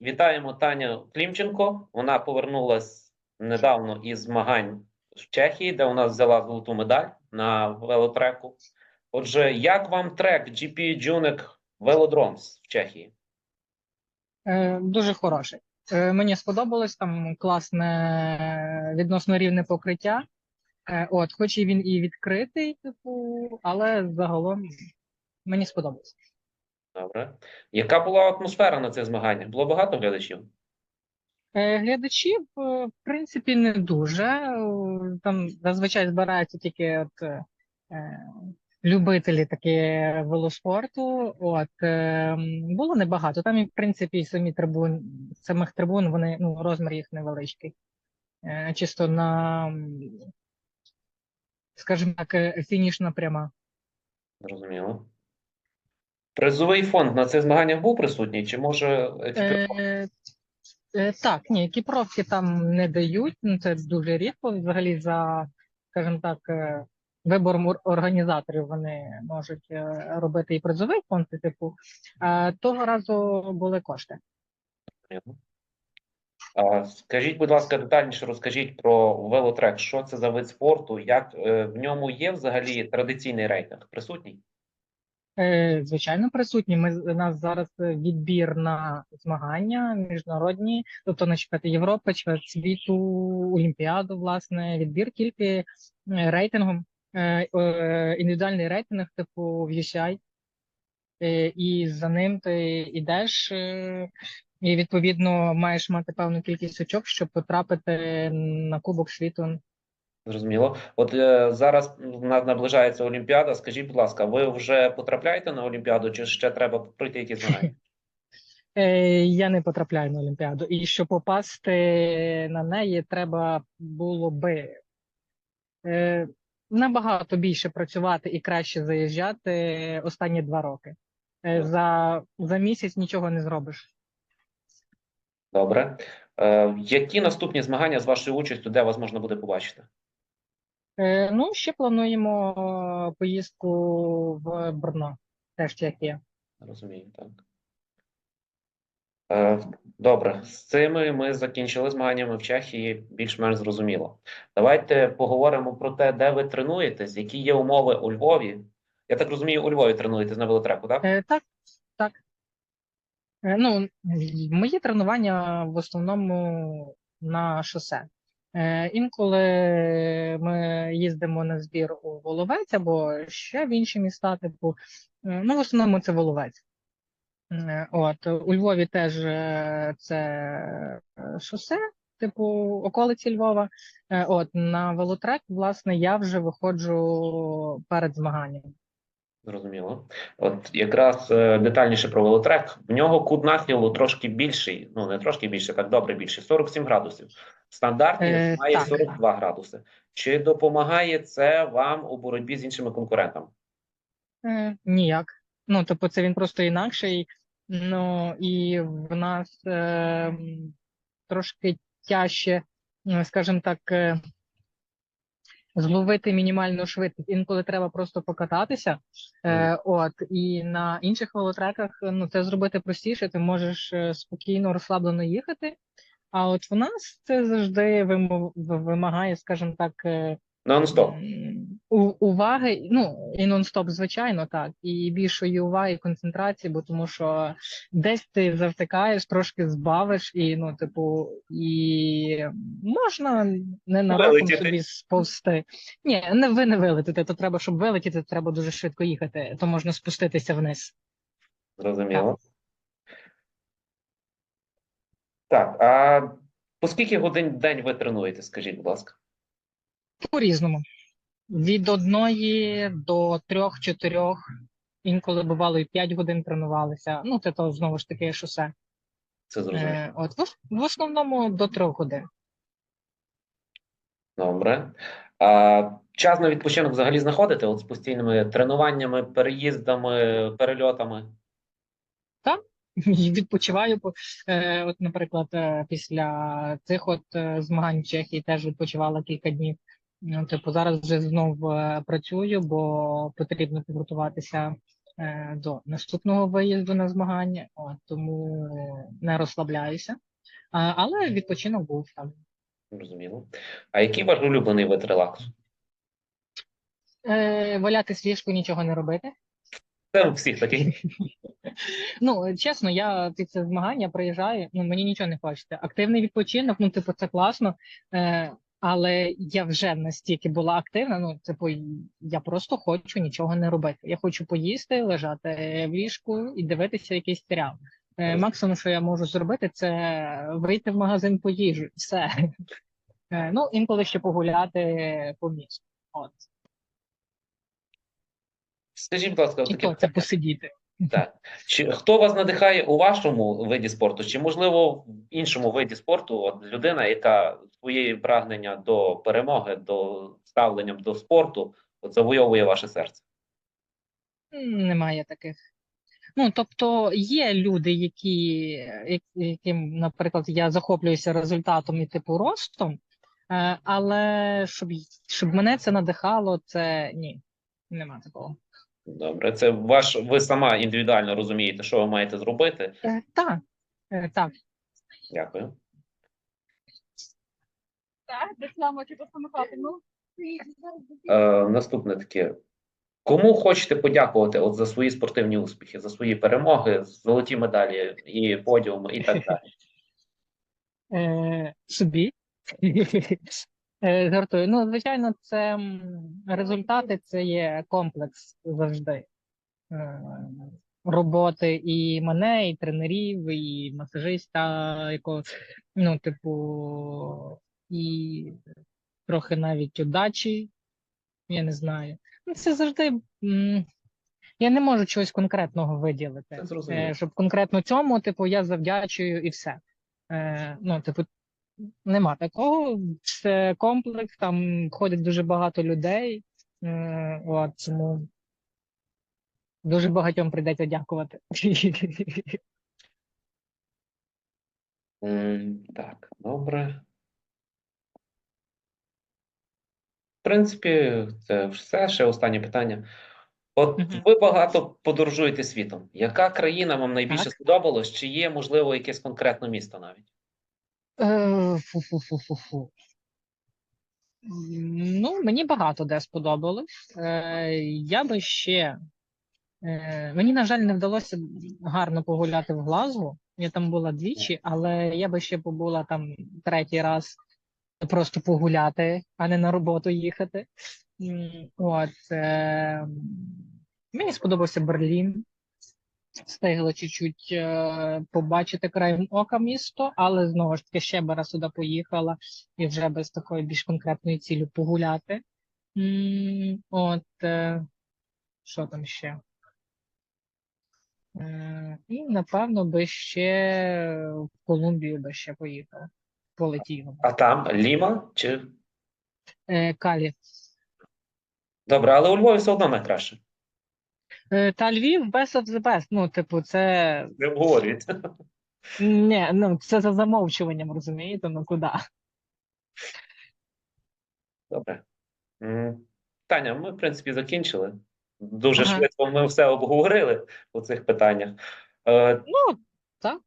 Вітаємо Таню Клімченко. Вона повернулась недавно із змагань в Чехії, де вона взяла золоту медаль на велотреку. Отже, як вам трек GP Junik Velodromes в Чехії? Е, Дуже хороший. Е, Мені сподобалось там класне відносно рівне покриття. Е, От, хоч і він і відкритий, типу, але загалом мені сподобалось. Добре. Яка була атмосфера на цих змаганнях? Було багато глядачів? Е, Глядачів, е, в принципі, не дуже. Е, Там зазвичай збираються тільки от, е, любителі такі велоспорту. От, е, було небагато. Там, і, в принципі, самі трибун, самих трибун, вони, ну, розмір їх невеличкий. Е, Чисто на, скажімо так, фінішна пряма. Зрозуміло. Призовий фонд на цих змаганнях був присутній? Чи може екіпірував? Е, е, так, ні, екіпровки там не дають. Ну це дуже рідко. Взагалі, за, скажімо так, е, вибором організаторів вони можуть робити і призовий фонд, типу. Того разу були кошти. Скажіть, будь ласка, детальніше розкажіть про велотрек. Що це за вид спорту? Як в ньому є взагалі традиційний рейтинг? Присутній? Е, Звичайно, присутні. Ми у нас зараз е, відбір на змагання міжнародні, тобто на чемпіонати Європи, чемпіонат світу, Олімпіаду, власне, відбір тільки е, рейтингом, індивідуальний рейтинг, типу в UCI, е, і за ним ти йдеш, і відповідно маєш мати певну кількість очок, щоб потрапити на Кубок світу. Зрозуміло. От е, зараз наближається Олімпіада. Скажіть, будь ласка, ви вже потрапляєте на Олімпіаду, чи ще треба пройти якісь змагання? Е, Я не потрапляю на Олімпіаду. І щоб попасти на неї, треба було би е, набагато більше працювати і краще заїжджати останні два роки. Е, За, за місяць нічого не зробиш. Добре. Е, які наступні змагання з вашою участю, де вас можна буде побачити? Е, Ну, ще плануємо поїздку в Брно, теж Чехія. Розумію, так. Е, Добре, з цими ми закінчили змаганнями в Чехії, більш-менш зрозуміло. Давайте поговоримо про те, де ви тренуєтесь, які є умови у Львові. Я так розумію, у Львові тренуєтесь на велотреку, так? Е, Так, так. Е, Ну, мої тренування в основному на шосе. Е, Інколи ми їздимо на збір у Воловець або ще в інші міста, типу, е, ну, в основному це Воловець. Е, От, у Львові теж це шосе, типу, околиці Львова. От, на велотрек, власне, я вже виходжу перед змаганням. Зрозуміло. От якраз е, детальніше про велотрек. В нього кут нахилу трошки більший, ну не трошки більше, так добре більше, 47 градусів. Стандартний Е, має так. 42 градуси. Чи допомагає це вам у боротьбі з іншими конкурентами? Е, Ніяк. Ну, тобто, це він просто інакший. Ну і в нас е, трошки тяжче, скажімо так, е, зловити мінімальну швидкість. Інколи треба просто покататися. Е, от, і на інших велотреках ну, це зробити простіше, ти можеш е, спокійно, розслаблено їхати. А от в нас це завжди вимагає, скажімо так, е, Нон-стоп. Уваги, ну і нон-стоп, звичайно, так, і більшої уваги, і концентрації, бо тому що десь ти завтикаєш, трошки збавиш, і ну, типу, і можна ненароком собі сповзти. Ні, не ви не вилетите, то треба, щоб вилетіти, треба дуже швидко їхати, то можна спуститися вниз. Зрозуміло. Так, а по скільки годин в день ви тренуєте, скажіть, будь ласка? По-різному. Від одної до трьох-чотирьох, інколи бувало і п'ять годин тренувалися. Ну, це то знову ж таки шосе. Це зрозуміло. Е, От в, в основному до трьох годин. Добре. А час на відпочинок взагалі знаходите? От з постійними тренуваннями, переїздами, перельотами? І Відпочиваю. Е, от, наприклад, е, після цих от змагань в Чехії теж відпочивала кілька днів. Ну, типу, зараз вже знов е, працюю, бо потрібно підготуватися е, до наступного виїзду на змагання, от, тому не розслабляюся. А, але відпочинок був там. Зрозуміло. А який ваш улюблений вид релаксу? Е, валятись в ліжку, нічого не робити. Це у всіх такий. Ну, чесно, я після змагання приїжджаю, ну мені нічого не хочеться. Активний відпочинок, ну, типу, це класно. Е, але я вже настільки була активна, ну, типу, я просто хочу нічого не робити. Я хочу поїсти, лежати в ліжку і дивитися якийсь серіал. Е, максимум, що я можу зробити, це вийти в магазин по їжу. Все. Е, ну, інколи ще погуляти по місту. От. Скажіть, будь ласка, І то це посидіти. Так. Чи хто вас надихає у вашому виді спорту, чи можливо іншому виді спорту? От людина, яка своє прагнення до перемоги, до ставленням до спорту, от завойовує ваше серце? Немає таких. Ну, тобто є люди, які, яким, наприклад, я захоплююся результатом і типу ростом, е, але щоб, щоб мене це надихало, це ні, нема такого. Добре, це ваш, ви сама індивідуально розумієте, що ви маєте зробити. Е, так, е, так. Дякую. Так, реклама чи допомагати. Е, наступне таке. Кому хочете подякувати от за свої спортивні успіхи, за свої перемоги, золоті медалі і подіуми, і так далі? Е, собі. Е, Жартую. Ну, звичайно, це результати, це є комплекс завжди. Е, Роботи і мене, і тренерів, і масажиста, якого, ну, типу, і трохи навіть удачі. Я не знаю. Ну, це завжди. Я не можу чогось конкретного виділити. Е, щоб конкретно цьому, типу, я завдячую і все. Е, ну, типу, нема такого. Це комплекс, там ходить дуже багато людей. Е, от, тому дуже багатьом прийдеться дякувати. Так, добре. В принципі, це все. Ще останнє питання. От ви багато подорожуєте світом. Яка країна вам найбільше Так. сподобалась? Чи є, можливо, якесь конкретне місто навіть? Е, Фу-фу-фу-фу-фу. Ну, мені багато де сподобалось. Е, я би ще. Е, мені, на жаль, не вдалося гарно погуляти в Глазго. Я там була двічі, але я би ще побула там третій раз просто погуляти, а не на роботу їхати. От, е, мені сподобався Берлін. Встигла чуть-чуть е, побачити краєм ока місто, але знову ж таки ще би раз сюди поїхала і вже без такої більш конкретної цілі погуляти. От, е, що там ще? І напевно би ще в Колумбію би ще поїхала. Полетіла. А там Ліма чи Е, Калі. добре, але у Львові все одно найкраще. Е, Та Львів best of the best. Ну, типу, це Не обговорюється. не, ну, це за замовчуванням, розумієте? Ну куди? Добре. Таня, ми, в принципі, закінчили. Дуже Ага. швидко ми все обговорили у цих питаннях. Е, Ну, так.